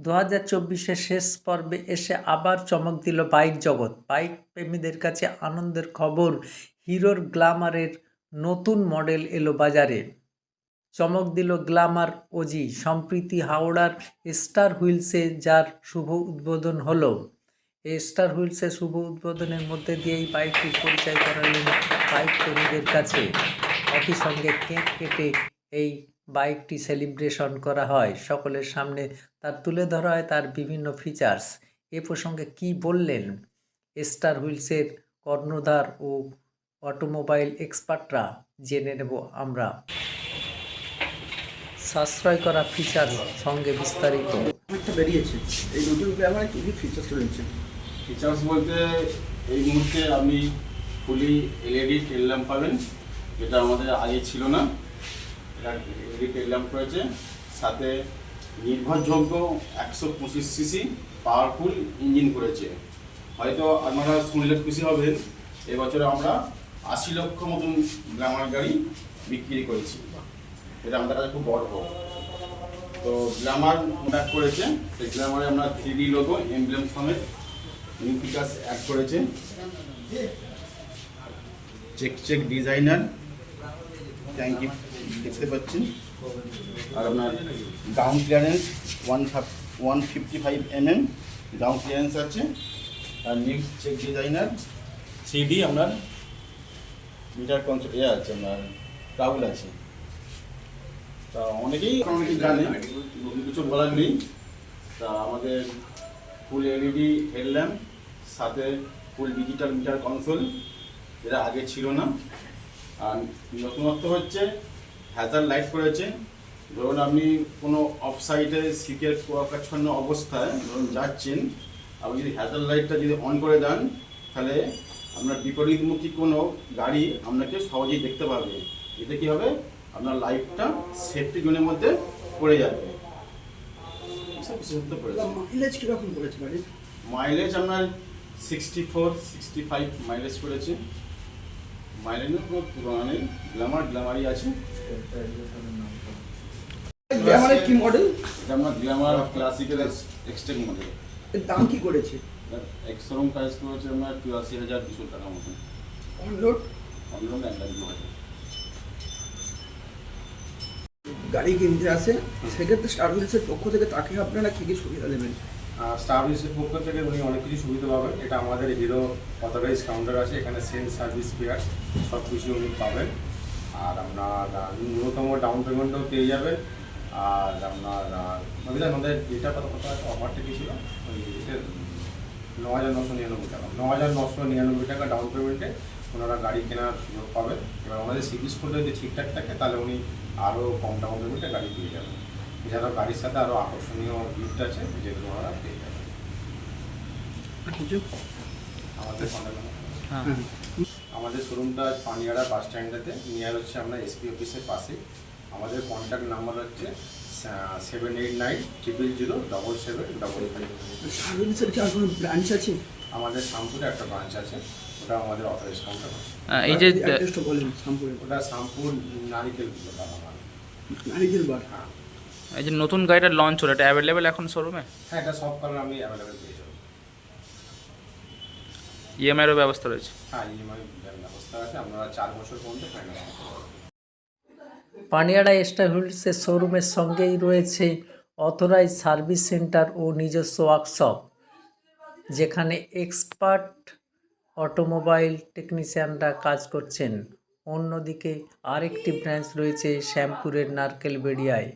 দু হাজার চব্বিশের শেষ পর্বে এসে আবার চমক দিল বাইক জগৎ। বাইক প্রেমীদের কাছে আনন্দের খবর, হিরোর গ্ল্যামারের নতুন মডেল এলো বাজারে। চমক দিল গ্ল্যামার ওজি, সম্প্রীতি হাওড়ার স্টার হুইলসে যার শুভ উদ্বোধন হলো। এই স্টার হুইলসে শুভ উদ্বোধনের মধ্যে দিয়েই বাইকটির পরিচয় করালেন বাইক প্রেমীদের কাছে। একই সঙ্গে কেক কেটে এই বাইকটি সেলিব্রেশন করা হয়। সকলের সামনে তার তুলে ধরা হয় তার বিভিন্ন ফিচার্স এ প্রসঙ্গে কি বললেন স্টার হুইলসের কর্ণধার ও অটোমোবাইল এক্সপার্টরা? জেনে নেব আমরা। সাশ্রয় করা ফিচার্স সঙ্গে বিস্তারিত। বেরিয়েছে। এই নতুন গ্ল্যামারে কী কী ফিচার্স রয়েছে? ফিচার্স বলতে এই মুহূর্তে আপনি ফুলি এলইডি টেল ল্যাম্প পাবেন যেটা আমাদের আগে ছিল না। এটা এলইডি টেল ল্যাম্প রয়েছে সাথে নির্ভরযোগ্য একশো পঁচিশ সিসি পাওয়ারফুল ইঞ্জিন করেছে। হয়তো আপনারা শুনলে খুশি হবেন, এবছরে আমরা আশি লক্ষ মতন গ্ল্যামার গাড়ি বিক্রি করেছি। এটা আমাদের কাছে খুব হোক তো গ্ল্যামার ব্যাক করেছে, সেই গ্ল্যামারে আমরা থ্রি ডি লোগো এমব্লেম সমেত নিউ ফিচার্স অ্যাড করেছে। Check check designer thank you দেখতে পাচ্ছেন। আর আপনার down clearance one one fifty five mm down clearance আছে। আর new check designer three D আপনার মিটার কনসেপ্ট এ আছে আপনার রাহুল আছে। তা অনেকেই অনেকেই জানে নতুন কিছু বলার নেই। তা আমাদের ফুল এলইডি হেডল্যাম্প সাথে ফুল ডিজিটাল মিটার কনসোল যেটা আগে ছিল না। আর নতুনত্ব হচ্ছে হ্যাজার লাইট করেছে ধরুন আপনি কোনো অফ সাইডে সিকের কুয়াকাচ্ছন্ন অবস্থায় ধরুন যাচ্ছেন আপনি যদি হ্যাজার লাইটটা যদি অন করে দেন তাহলে আপনার বিপরীতমুখী কোনো গাড়ি আপনাকে সহজেই দেখতে পাবে। এতে কী হবে? আপনার লাইটটা সেফটি জোনের মধ্যে পড়ে যাবে। মাইলেজ কীরকম করেছে গাড়ির? মাইলেজ আপনার sixty four sixty five mileage করেছে মাইলেজের কোনো তুলনা নেই গ্ল্যামার গ্ল্যামারই আছে। গ্ল্যামারের কি মডেল এটা গ্ল্যামার ক্লাসিক্যাল এক্সটেক মডেল এর দাম কি করেছে? এক্সরুম প্রাইস করেছে আপনার চুরাশি হাজার দুশো টাকা মতন। অন রোড অন্যরকম এক লাখ দু হাজার। গাড়ি কিনতে আসে সেক্ষেত্রে স্টার পক্ষ থেকে তাকে আপনারা কী কী সুবিধা দেবেন? বিসের পক্ষ থেকে উনি অনেক কিছু সুবিধা পাবেন। এটা আমাদের হিরো অথরাইজ কাউন্টার আছে, এখানে সেল সার্ভিস পেয়ার সব কিছু উনি পাবেন। আর আপনার ন্যূনতম ডাউন পেমেন্টও পেয়ে যাবেন। আর আপনার আমাদের আমাদের এটা কত কত অফারটা কি ছিল। ওই ন হাজার নশো নিরানব্বই টাকা। ন হাজার নশো নিরানব্বই টাকা ডাউন পেমেন্টে ওনারা গাড়ি কেনার সুযোগ পাবেন। এবার আমাদের সিভিল স্কোর যদি ঠিকঠাক থাকে, তাহলে উনি আরও কম ডাউন পেমেন্টে গাড়ি পেয়ে যাবেন। এছাড়াও গাড়ির সাথে আরও আকর্ষণীয় গিফট আছে যেগুলো ওনারা পেয়ে যাবেন কিছু? আমাদের আমাদের শোরুমটা পানিয়াড়া বাস স্ট্যান্ডেতে নিয়ার হচ্ছে আমরা এসপি অফিসের পাশে। আমাদের কন্ট্যাক্ট নাম্বার হচ্ছে seven eight nine triple zero double seven double five আর ব্রাঞ্চ আছে? আমাদের শামপুরে একটা ব্রাঞ্চ আছে ওটা আমাদের অথরাইজ কাউন্টার আহ, এই যে শামপুরের ওটা শামপুর নারিকেল নারিকেল বার হ্যাঁ। এই যে নতুন গাড়িটা লঞ্চ হলো এটা অ্যাভেলেবেল এখন শোরুমে হ্যাঁ এটা সব কালার আমি অ্যাভেলেবেল পেয়ে যাব। ইএমআইয়েরও ব্যবস্থা রয়েছে? হ্যাঁ ইএমআই ব্যবস্থা আছে আপনারা চার বছর পর্যন্ত ফাইন্যান্স করতে পারবেন পানিয়াড়া স্টার হুইলসের শোরুমের সঙ্গেই রয়েছে অথরাইজ সার্ভিস সেন্টার ও নিজস্ব ওয়ার্কশপ যেখানে এক্সপার্ট অটোমোবাইল টেকনিশিয়ানরা কাজ করছেন। অন্যদিকে আরেকটি ব্রাঞ্চ রয়েছে শ্যামপুরের নারকেল বেড়িয়ায়।